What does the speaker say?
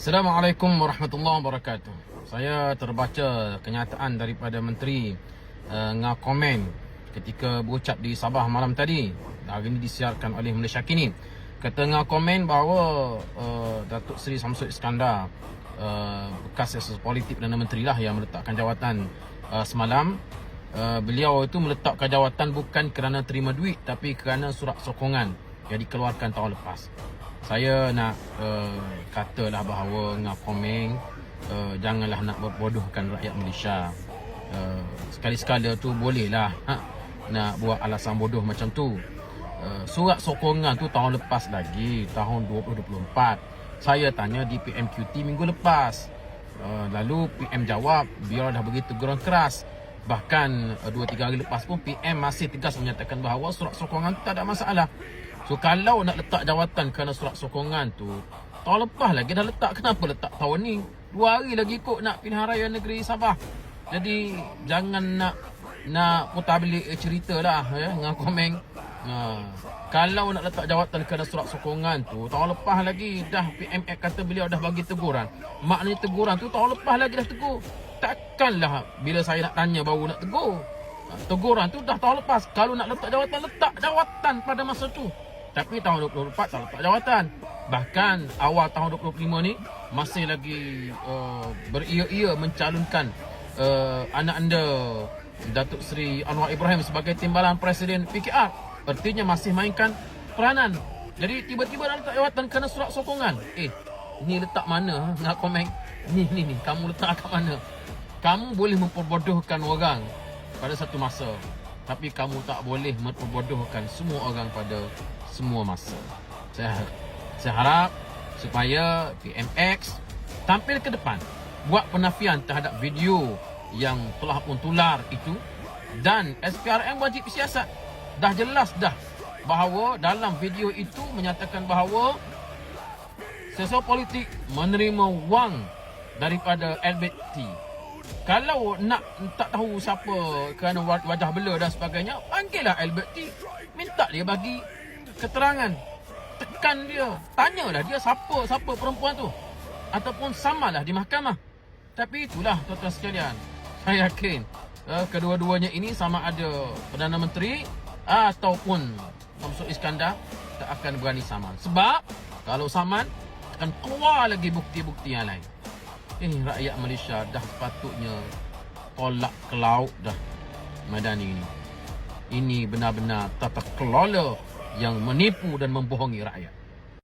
Assalamualaikum warahmatullahi wabarakatuh. Saya terbaca kenyataan daripada Menteri uh, Ngah Komen ketika berucap di Sabah malam tadi. Hari ini disiarkan oleh Malaysia Kini. Kata Ngah Komen bahawa uh, Datuk Seri Samsud Iskandar uh, bekas asas politik Perdana Menteri lah yang meletakkan jawatan uh, semalam. Uh, beliau itu meletakkan jawatan bukan kerana terima duit tapi kerana surat sokongan yang dikeluarkan tahun lepas. Saya nak uh, katalah bahawa Komeng uh, janganlah nak berbodohkan rakyat Malaysia. Uh, sekali-sekala tu bolehlah ha, nak buat alasan bodoh macam tu. Uh, surat sokongan tu tahun lepas lagi, tahun 2024. Saya tanya di PMQT minggu lepas. Uh, lalu PM jawab, biar dah begitu teguran keras. Bahkan 2-3 hari lepas pun PM masih tegas menyatakan bahawa surat sokongan tak ada masalah. So kalau nak letak jawatan kerana surat sokongan tu Tahun lepas lagi dah letak. Kenapa letak tahun ni? Dua hari lagi kot nak pilihan raya negeri Sabah. Jadi jangan nak Nak putar balik cerita lah ya, Dengan komen. Ha. Kalau nak letak jawatan kerana surat sokongan tu Tahun lepas lagi dah PMX kata beliau dah bagi teguran. Maknanya teguran tu tahun lepas lagi dah tegur. Takkanlah bila saya nak tanya baru nak tegur. Ha, Teguran tu dah tahun lepas. Kalau nak letak jawatan Letak jawatan pada masa tu Tapi tahun 2024 tak letak jawatan. Bahkan awal tahun 2025 ni Masih lagi uh, Beria-ia mencalonkan uh, Anak anda Datuk Seri Anwar Ibrahim Sebagai timbalan Presiden PKR Artinya masih mainkan peranan. Jadi tiba-tiba nak letak jawatan Kerana surat sokongan. Eh ni letak mana ha? Nak komen? Ni ni ni. Kamu letak kat mana? Kamu boleh memperbodohkan orang pada satu masa tapi kamu tak boleh memperbodohkan semua orang pada semua masa. Saya saya harap supaya PMX tampil ke depan buat penafian terhadap video yang telah pun tular itu dan SPRM wajib siasat. Dah jelas dah bahawa dalam video itu menyatakan bahawa sesuatu politik menerima wang daripada Albert T kalau nak tak tahu siapa kerana wajah blur dan sebagainya, panggillah Albert T. Minta dia bagi keterangan. Tekan dia. Tanyalah dia siapa siapa perempuan tu. Ataupun samalah di mahkamah. Tapi itulah tuan-tuan sekalian. Saya yakin uh, kedua-duanya ini sama ada Perdana Menteri ataupun Samsul Iskandar tak akan berani saman. Sebab kalau saman akan keluar lagi bukti-bukti yang lain. Eh rakyat Malaysia dah sepatutnya tolak ke laut dah Madani ini. Ini benar-benar tata kelola yang menipu dan membohongi rakyat.